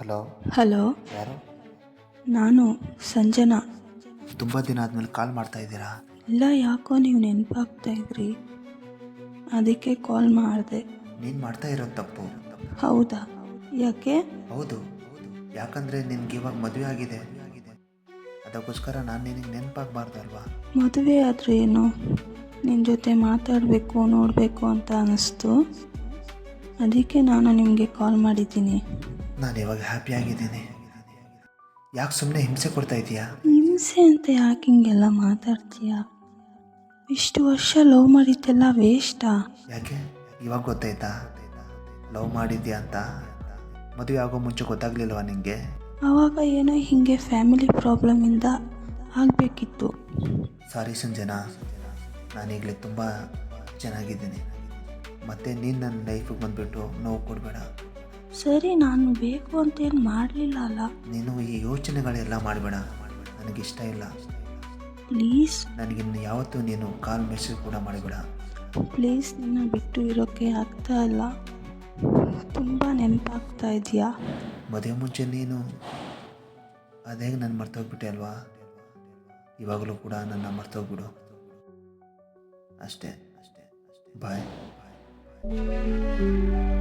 Hello? Hello? ಯಾರು? ನಾನು ಸಂಜನಾ. ತುಂಬ ದಿನ ಆದಮೇಲೆ ಕಾಲ್ ಮಾಡ್ತಾ ಇದ್ದೀರಾ? ಇಲ್ಲ ಯಾಕೋ ನೀವು ನೆನಪಾಗ್ತಾ ಇದ್ರಿ. ಅದಕ್ಕೆ ಕಾಲ್ ಮಾಡಿದೆ. ನೀನು ಮಾಡ್ತಾ ಇರೋದು ತಪ್ಪು. ಹೌದಾ? ಯಾಕೆ? ಹೌದು. ಯಾಕಂದರೆ ನಿನ್ಗೆ ಇವಾಗ ಮದುವೆ ಆಗಿದೆ. ಅದಕ್ಕೋಸ್ಕರ ನಾನು ನಿನಗೆ ನೆನಪಾಗಬಾರ್ದು ಅಲ್ವಾ? ಮದುವೆ ಆದರೆ ಏನು? ನಿನ್ನ ಜೊತೆ ಮಾತಾಡಬೇಕು ನೋಡಬೇಕು ಅಂತ ಅನ್ನಿಸ್ತು ಅದಕ್ಕೆ ನಾನು ನಿಮಗೆ ಕಾಲ್ ಮಾಡಿದ್ದೀನಿ. ನಾನು ಇವಾಗ ಹ್ಯಾಪಿ ಆಗಿದ್ದೀನಿ. ಯಾಕೆ ಸುಮ್ಮನೆ ಹಿಂಸೆ ಕೊಡ್ತಾ ಇದೀಯಾ? ಹಿಂಸೆ ಅಂತ ಯಾಕೆ ಹಿಂಗೆಲ್ಲ ಮಾತಾಡ್ತೀಯಾ? ಇಷ್ಟು ವರ್ಷ ಲವ್ ಮಾಡಿದ್ದೆಲ್ಲ ವೇಸ್ಟಾ ಯಾಕೆ? ಇವಾಗ ಗೊತ್ತಾಯ್ತಾ? ಲವ್ ಮಾಡಿದ್ಯಾ ಅಂತ? ಮದುವೆ ಆಗೋ ಮುಂಚೆ ಗೊತ್ತಾಗ್ಲಿಲ್ವಾ ನಿಂಗೆ? ಅವಾಗ ಏನೋ ಹೀಗೆ ಫ್ಯಾಮಿಲಿ ಪ್ರಾಬ್ಲಮಿಂದ ಆಗಬೇಕಿತ್ತು. ಸಾರಿ ಸಂಜನಾ. ನಾನೀಗಲೇ ತುಂಬ ಚೆನ್ನಾಗಿದ್ದೀನಿ. ಮತ್ತು ನೀನು ನನ್ನ ಲೈಫಿಗೆ ಬಂದುಬಿಟ್ಟು ನೋವು ಕೊಡಬೇಡ. ಸರಿ ನಾನು ಬೇಕು ಅಂತೇನು ಮಾಡಲಿಲ್ಲ ಅಲ್ಲ? ನೀನು ಈ ಯೋಚನೆಗಳೆಲ್ಲ ಮಾಡಬೇಡ. ನನಗಿಷ್ಟ ಇಲ್ಲ. ಪ್ಲೀಸ್ ನನಗಿನ್ನು ಯಾವತ್ತೂ ನೀನು ಕಾಲ್ ಮೆಸೇಜ್ ಕೂಡ ಮಾಡಬೇಡ. ಪ್ಲೀಸ್ ನಿನ್ನ ಬಿಟ್ಟು ಇರೋಕ್ಕೆ ಆಗ್ತಾ ಇಲ್ಲ. ತುಂಬ ನೆನಪಾಗ್ತಾ ಇದೆಯಾ? ಮದುವೆ ಮುಂಚೆ ನೀನು ಅದೇ ನಾನು ಮರ್ತೋಗ್ಬಿಟ್ಟೆ ಅಲ್ವಾ? ಇವಾಗಲೂ ಕೂಡ ನನ್ನ ಮರ್ತೋಗ್ಬಿಡು. ಅಷ್ಟೇ. ಅಷ್ಟೇ ಬಾಯ್ Música